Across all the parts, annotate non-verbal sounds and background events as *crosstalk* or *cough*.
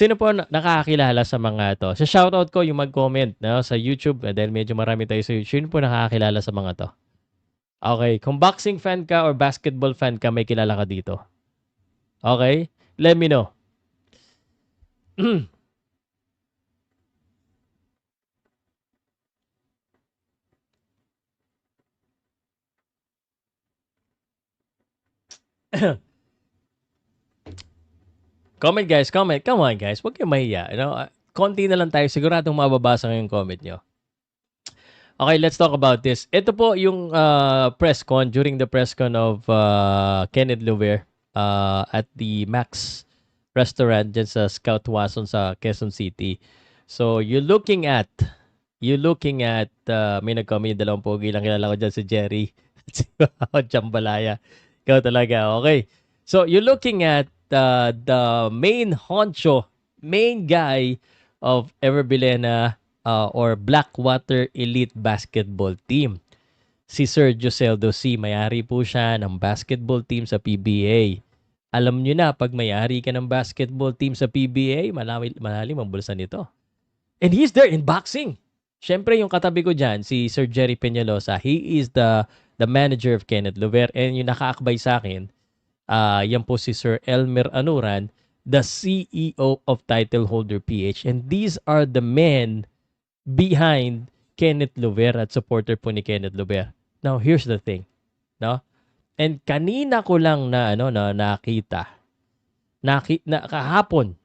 Sino po na nakakakilala sa mga 'to? Sha-shoutout ko yung mag-comment 'no, sa YouTube eh, dahil medyo marami tayo sa YouTube. Sino po nakakakilala sa mga 'to? Okey, kung boxing fan ka or basketball fan ka, may kilala ka dito. Okey, let me know. *clears throat* Comment guys, comment. Come on guys, wag kayong mahiya, you know, ah, konti na lang tayo siguradong mababasa ko comment niyo. Okay, let's talk about this. Ito po yung ah, press con during the press con of ah, Kenneth Louver ah, at the Max Restaurant dyan sa Scout Wason sa Quezon City. So, you're looking at you're looking at ah, may nag-comment yung dalawang pogi lang kilala ko dyan si Jerry *laughs* at si Jambalaya. Ikaw talaga. Okay. So, you're looking at uh, the main honcho, main guy of Everbilena uh, or Blackwater Elite Basketball Team. Si Sir Joseldo C. Mayari po siya ng basketball team sa PBA. Alam nyo na, pag mayari ka ng basketball team sa PBA, malalim, ang bulsa nito. And he's there in boxing. Siyempre, yung katabi ko dyan, si Sir Jerry Peñalosa, he is the the manager of Kenneth Lover. And yung nakaakbay sa akin, Ah, yan po si Sir Elmer Anuran, the CEO of Title Holder PH. And these are the men behind Kenneth Lover at supporter po ni Kenneth Lover. Now, here's the thing, no? And kanina ko lang na ano na nakita. Naki, na kahapon.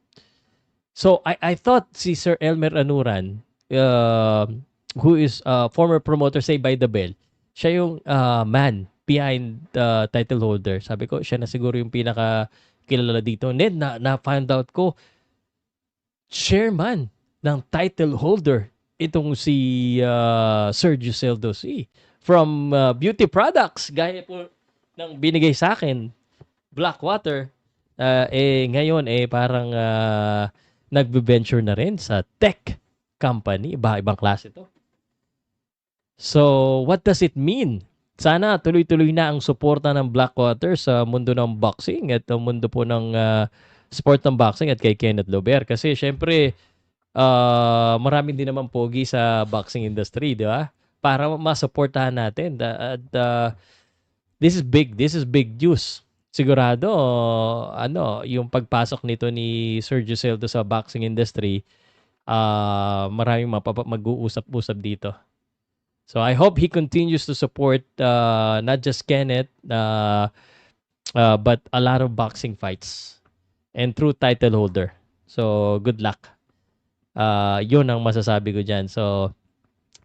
So I I thought si Sir Elmer Anuran uh, who is uh, former promoter say by the bell. Siya yung uh, man behind the title holder. Sabi ko, siya na siguro yung pinaka kilala dito. And then, na, na-find out ko, chairman ng title holder itong si uh, Sergio Celdo C. From uh, beauty products, gaya po ng binigay sa akin, Blackwater, uh, eh ngayon eh parang uh, nagbe-venture na rin sa tech company. Iba, ibang klase to. So, what does it mean? Sana tuloy-tuloy na ang suporta ng Blackwater sa mundo ng boxing at ang mundo po ng ah, sport ng boxing at kay Kenneth Lober. Kasi syempre, ah, marami din naman pogi sa boxing industry, di ba? Para masuportahan natin. At ah, this is big. This is big news. Sigurado, ano, yung pagpasok nito ni Sergio Celdo sa boxing industry, ah maraming mapapa- mag-uusap-usap dito. So I hope he continues to support uh, not just Kenneth, uh, uh, but a lot of boxing fights and true title holder. So good luck. Uh, yun ang masasabi ko dyan. So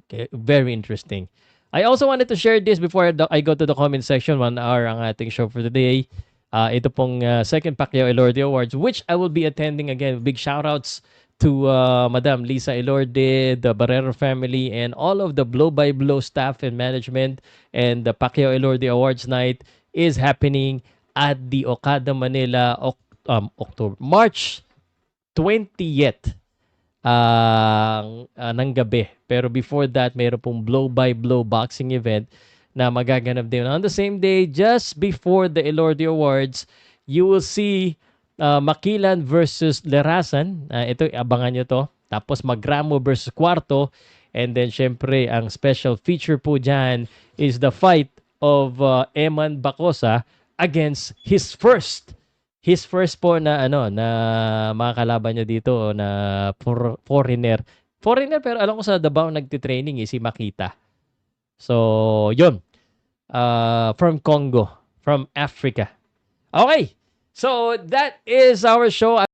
okay, very interesting. I also wanted to share this before I go to the comment section. One hour ang ating show for today. Uh, ito pong uh, second Pacquiao Elordi Awards, which I will be attending again. Big shout outs to uh, Madam Lisa Elorde, the Barrero family, and all of the Blow by Blow staff and management. And the Pacquiao Elorde Awards night is happening at the Okada Manila um, October March 20th ang ah, ng gabi. Pero before that, mayroon pong blow by blow boxing event na magaganap din. On the same day, just before the Elordi Awards, you will see uh, Makilan versus Lerasan. Ah, ito, abangan nyo to. Tapos Magramo versus Cuarto. And then, syempre, ang special feature po dyan is the fight of uh, Eman Bacosa against his first his first po na ano na mga kalaban niya dito na for, foreigner. Foreigner pero alam ko sa Davao nagti-training eh, si Makita. So, yun. Uh, from Congo, from Africa. Okay. So, that is our show.